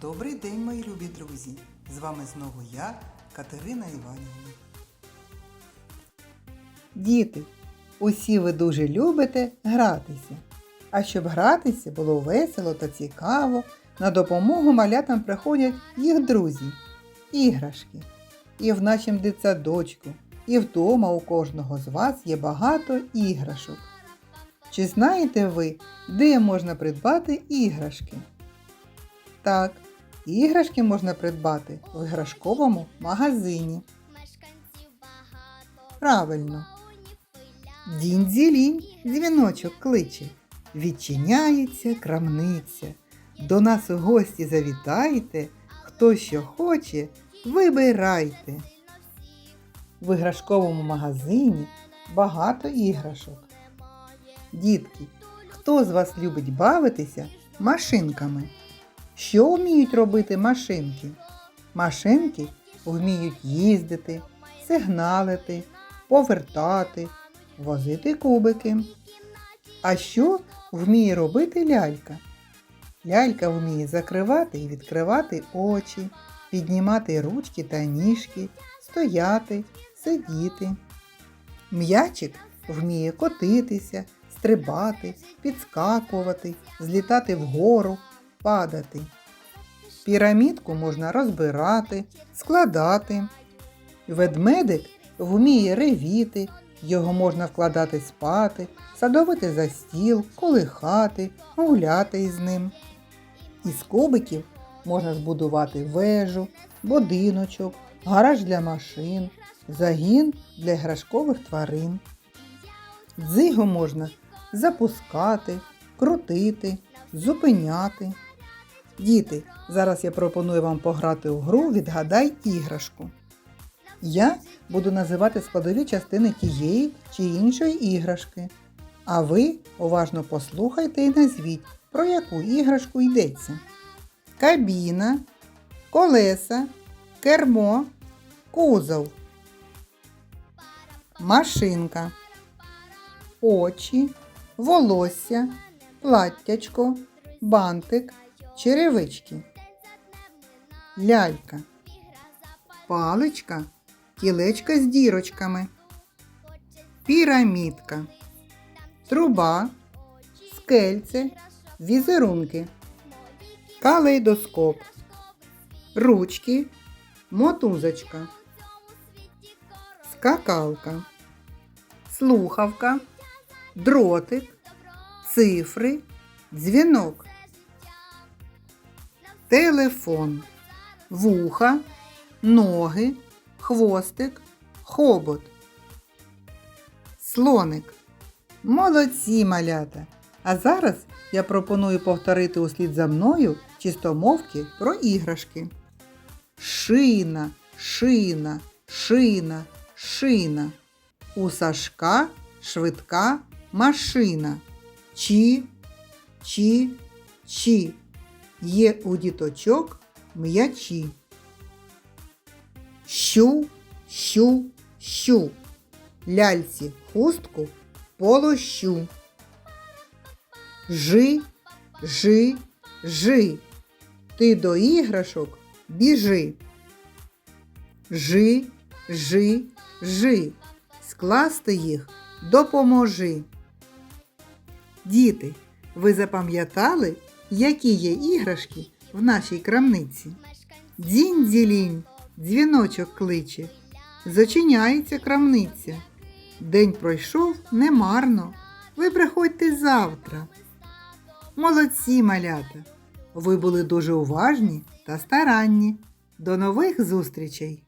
Добрий день, мої любі друзі! З вами знову я, Катерина Іванівна. Діти, усі ви дуже любите гратися. А щоб гратися було весело та цікаво, на допомогу малятам приходять їх друзі, іграшки. І в нашому дитсадочку, і вдома у кожного з вас є багато іграшок. Чи знаєте ви, де можна придбати іграшки? Так, іграшки можна придбати в іграшковому магазині. Правильно. клоунів пиля. Дінь-дзілінь, дзвіночок кличе. Відчиняється крамниця. До нас у гості завітайте. Хто що хоче, вибирайте. В іграшковому магазині багато іграшок. Дітки, хто з вас любить бавитися машинками? Що вміють робити машинки? Машинки вміють їздити, сигналити, повертати, возити кубики. А що вміє робити лялька? Лялька вміє закривати і відкривати очі, піднімати ручки та ніжки, стояти, сидіти. М'ячик вміє котитися, стрибати, підскакувати, злітати вгору, падати. Пірамідку можна розбирати, складати. Ведмедик вміє ревіти, його можна вкладати спати, садовити за стіл, колихати, гуляти із ним. Із кубиків можна збудувати вежу, будиночок, гараж для машин, загін для іграшкових тварин. Дзигу можна запускати, крутити, зупиняти. Діти, зараз я пропоную вам пограти у гру Відгадай іграшку. Я буду називати складові частини тієї чи іншої іграшки. А ви уважно послухайте і назвіть, про яку іграшку йдеться. Кабіна, колеса, кермо, кузов, машинка, очі, волосся, платтячко, бантик, черевички, лялька, паличка, кілечка з дірочками, пірамідка, труба, скельце, візерунки, калейдоскоп, ручки, мотузочка, скакалка, слухавка, дротик, цифри, дзвінок, телефон, вуха, ноги, хвостик, хобот. Слоник. Молодці малята! А зараз я пропоную повторити услід за мною чистомовки про іграшки. Шина, шина, шина, шина. У Сашка швидка машина. Чі, чі, чі. Є у діточок м'ячі. Щу, щу, щу. Ляльці хустку полощу. Жи, жи, жи. Ти до іграшок біжи. Жи, жи, жи. Скласти їх допоможи. Діти, ви запам'ятали, які є іграшки в нашій крамниці? Дзінь-дзілінь, дзвіночок кличе. Зачиняється крамниця. День пройшов немарно. Ви приходьте завтра. Молодці, малята! Ви були дуже уважні та старанні. До нових зустрічей!